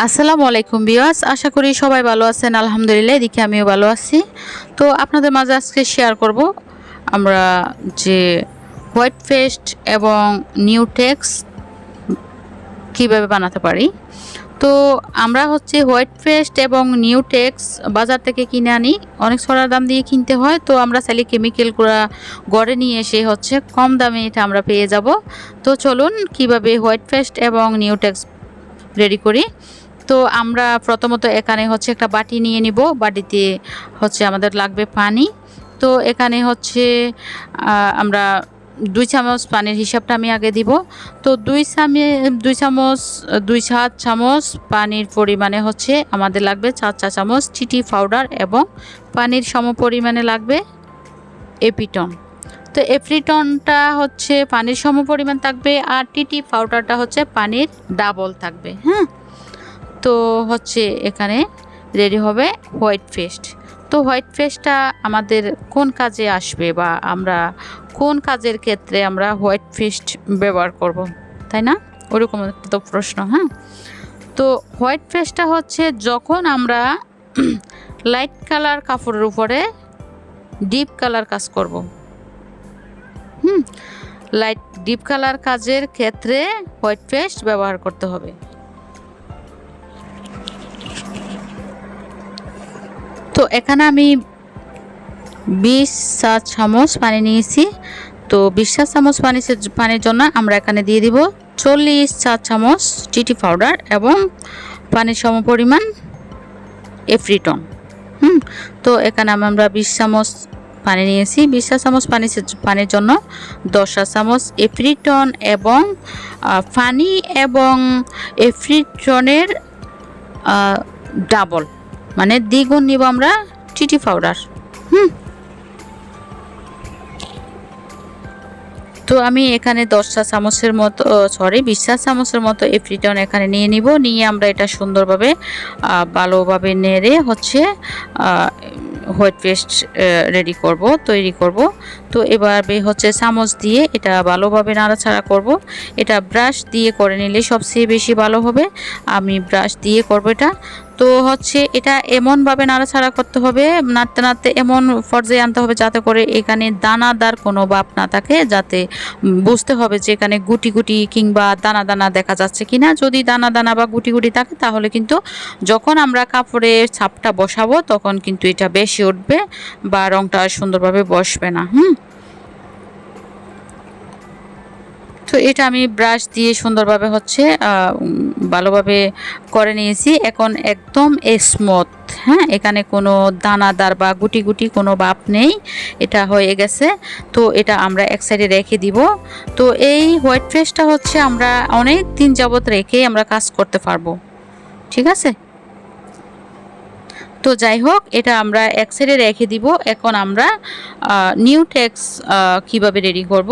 আসসালামু আলাইকুম বিয়াস আশা করি সবাই ভালো আছেন, আলহামদুলিল্লাহ, এদিকে আমিও ভালো আছি। তো আপনাদের মাঝে আজকে শেয়ার করব আমরা যে হোয়াইট পেস্ট এবং নিউটেক্স কীভাবে বানাতে পারি। তো আমরা হচ্ছে হোয়াইট পেস্ট এবং নিউ টেক্স বাজার থেকে কিনে আনি, অনেক সরার দাম দিয়ে কিনতে হয়, তো আমরা চাইলে কেমিক্যালগুলো গড়ে নিয়ে এসে হচ্ছে কম দামে এটা আমরা পেয়ে যাব। তো চলুন কীভাবে হোয়াইট পেস্ট এবং নিউটেক্স রেডি করি। তো আমরা প্রথমত এখানে হচ্ছে একটা বাটি নিয়ে নিব। বাটিতে হচ্ছে আমাদের লাগবে পানি। তো এখানে হচ্ছে আমরা দুই চামচ পানির হিসাবটা আমি আগে দিব। তো দুই চামে, দুই চামচ, দুই সাত চামচ পানির পরিমাণে হচ্ছে আমাদের লাগবে চার চা চামচ চিটি পাউডার এবং পানির সম পরিমাণে লাগবে এপিটন। তো এফ্রিটনটা হচ্ছে পানির সম পরিমাণ থাকবে আর টিটি পাউডারটা হচ্ছে পানির ডাবল থাকবে হ্যাঁ? তো হচ্ছে এখানে রেডি হবে হোয়াইট পেস্ট। তো হোয়াইট পেস্টটা আমাদের কোন কাজে আসবে বা আমরা কোন কাজের ক্ষেত্রে আমরা হোয়াইট পেস্ট ব্যবহার করব, তাই না? ওরকম একটা তো প্রশ্ন হ্যাঁ? তো হোয়াইট পেস্টটা হচ্ছে যখন আমরা লাইট কালার কাপড়ের উপরে ডিপ কালার কাজ করব। হুম? লাইট, ডিপ কালার কাজের ক্ষেত্রে হোয়াইট পেস্ট ব্যবহার করতে হবে। এখানে আমি বিশ চা চামচ পানি নিয়েছি। তো বিশ চা চামচ পানি পানির জন্য আমরা এখানে দিয়ে দিব চল্লিশ চা চামচ চিটি পাউডার এবং পানির সম পরিমাণ এফ্রিটন। হুম, তো এখানে আমরা বিশ চামচ পানি নিয়েছি। বিশ চামচ পানি পানির জন্য দশ চামচ এফ্রিটন এবং পানি এবং এফ্রিটনের ডাবল। মানে দ্বিগুণ নিব আমরা চিটি পাউডার। হুম। তো আমি এখানে দশটা চামচের মতো সরি বিশ চা চামচের মতো এফ্রিটন এখানে নিয়ে নিব। নিয়ে আমরা এটা সুন্দরভাবে ভালোভাবে নেড়ে হচ্ছে হোয়াইট পেস্ট রেডি করব, তৈরি করব। তো এবার হচ্ছে চামচ দিয়ে এটা ভালোভাবে নাড়াচাড়া করব। এটা ব্রাশ দিয়ে করে নিলে সবচেয়ে বেশি ভালো হবে। আমি ব্রাশ দিয়ে করব এটা। তো হচ্ছে এটা এমনভাবে নাড়াছাড়া করতে হবে, নাড়তে নাড়তে এমন পর্যায়ে আনতে হবে যাতে করে এখানে দানাদার কোনো বাপ না থাকে, যাতে বুঝতে হবে যে এখানে গুটি গুটি কিংবা দানা দানা দেখা যাচ্ছে কিনা। যদি দানা দানা বা গুটি গুটি থাকে, তাহলে কিন্তু যখন আমরা কাপড়ে ছাপটা বসাবো, তখন কিন্তু এটা বেশি উঠবে বা রংটা সুন্দরভাবে বসবে না। হুম? তো এটা আমি ব্রাশ দিয়ে সুন্দরভাবে হচ্ছে ভালোভাবে করে নিয়েছি। এখন একদম স্মুথ হ্যাঁ? এখানে কোনো দানাদার বা গুটি গুটি কোনো বাপ নেই। এটা হয়ে গেছে। তো এটা আমরা এক সাইডে রেখে দিব। তো এই হোয়াইট ফেসটা হচ্ছে আমরা অনেক দিন যাবত রেখে আমরা কাজ করতে পারব। ঠিক আছে? তো যাই হোক, এটা আমরা এক সাইডে রেখে দিব। এখন আমরা নিউ ট্যাক্স কীভাবে রেডি করব?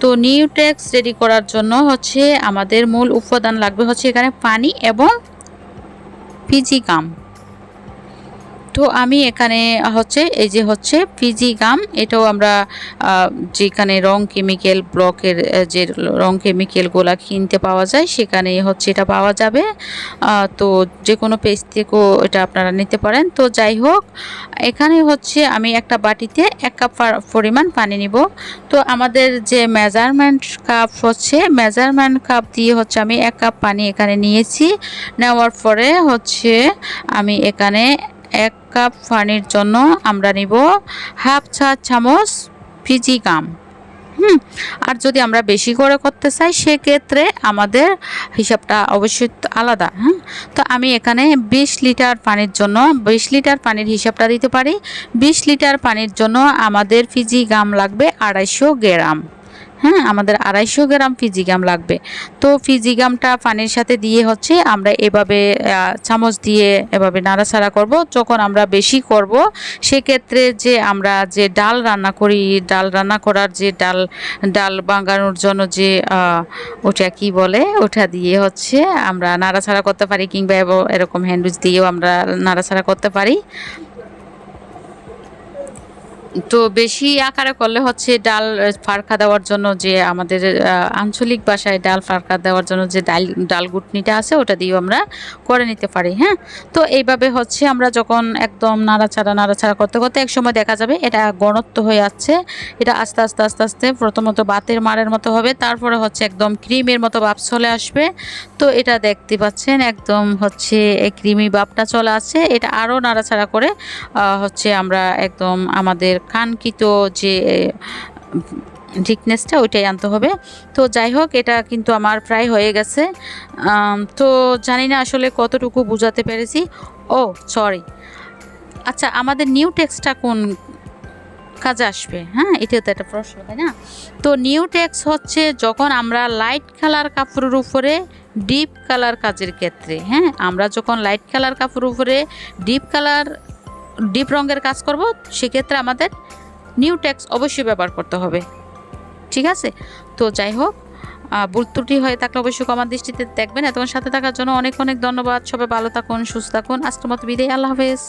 তো নিউ ট্যাক্স রেডি করার জন্য হচ্ছে আমাদের মূল উপাদান লাগবে হচ্ছে এখানে পানি এবং পিজি গাম তো আমি এখানে হচ্ছে, এই যে হচ্ছে পিজি গাম এটাও আমরা যেখানে রং কেমিক্যাল ব্লকের যে রং কেমিক্যালগুলো কিনতে পাওয়া যায় সেখানে হচ্ছে এটা পাওয়া যাবে। তো যে কোনো পেজ থেকেও এটা আপনারা নিতে পারেন। তো যাই হোক, এখানে হচ্ছে আমি একটা বাটিতে এক কাপ পরিমাণ পানি নিব। তো আমাদের যে মেজারমেন্ট কাপ হচ্ছে মেজারমেন্ট কাপ দিয়ে হচ্ছে আমি এক কাপ পানি এখানে নিয়েছি। নেওয়ার পরে হচ্ছে আমি এখানে এক কাপ পানির জন্য আমরা নিব হাফ চা চামচ ফিজি গাম। হুম, আর যদি আমরা বেশি করে করতে চাই, সেক্ষেত্রে আমাদের হিসাবটা অবশ্যই আলাদা হ্যাঁ তো আমি এখানে বিশ লিটার পানির জন্য, বিশ লিটার পানির হিসাবটা দিতে পারি। বিশ লিটার পানির জন্য আমাদের ফিজি গাম লাগবে আড়াইশো গ্রাম। হ্যাঁ আমাদের আড়াইশো গ্রাম ফিজি গাম লাগবে। তো ফিজি গামটা পানির সাথে দিয়ে হচ্ছে আমরা এভাবে চামচ দিয়ে এভাবে নাড়াচাড়া করব। যখন আমরা বেশি করব, সেক্ষেত্রে যে আমরা যে ডাল রান্না করি, ডাল রান্না করার যে ডাল ডাল বাঙানোর জন্য যে ওটা কি বলে? ওটা দিয়ে হচ্ছে আমরা নাড়াচাড়া করতে পারি কিংবা এরকম হ্যান্ডউইচ দিয়েও আমরা নাড়াচাড়া করতে পারি। তো বেশি আকারে করলে হচ্ছে ডাল ফারকা দেওয়ার জন্য যে আমাদের আঞ্চলিক ভাষায় ডাল ফারকা দেওয়ার জন্য যে ডাল ডাল গুটনিটা আছে, ওটা দিয়েও আমরা করে নিতে পারি হ্যাঁ? তো এইভাবে হচ্ছে আমরা যখন একদম নাড়াচাড়া নাড়াচাড়া করতে করতে এক সময় দেখা যাবে এটা গণত্ব হয়ে যাচ্ছে এটা আস্তে আস্তে আস্তে আস্তে প্রথমত বাতের মারের মতো হবে, তারপরে হচ্ছে একদম ক্রিমের মতো ভাব চলে আসবে। তো এটা দেখতে পাচ্ছেন একদম হচ্ছে এই ক্রিমি ভাবটা চলে আসছে। এটা আরও নাড়াচাড়া করে হচ্ছে আমরা একদম আমাদের কাঙ্ক্ষিত যে থিকনেসটা ওইটাই আনতে হবে। তো যাই হোক, এটা কিন্তু আমার প্রায় হয়ে গেছে। তো জানি না আসলে কতটুকু বোঝাতে পেরেছি। ও সরি আচ্ছা আমাদের নিউ টেক্সটটা কোন কাজে আসবে? হ্যাঁ এটাও তো একটা প্রশ্ন, তাই না? তো নিউ টেক্স হচ্ছে যখন আমরা লাইট কালার কাপড়ের উপরে ডিপ কালার কাজের ক্ষেত্রে হ্যাঁ আমরা যখন লাইট কালার কাপড়ের উপরে ডিপ কালার ডিপ রঙের কাজ করব, সেক্ষেত্রে আমাদের নিউ ট্যাক্স অবশ্যই ব্যবহার করতে হবে। ঠিক আছে? তো যাই হোক ভুল ত্রুটি হয়ে থাকলে অবশ্যই কমার দৃষ্টিতে দেখবেন। এতক্ষণ সাথে থাকার জন্য অনেক অনেক ধন্যবাদ। সবাই ভালো থাকুন, সুস্থ থাকুন। আজকের মতো বিদায়। আল্লাহ হাফেজ।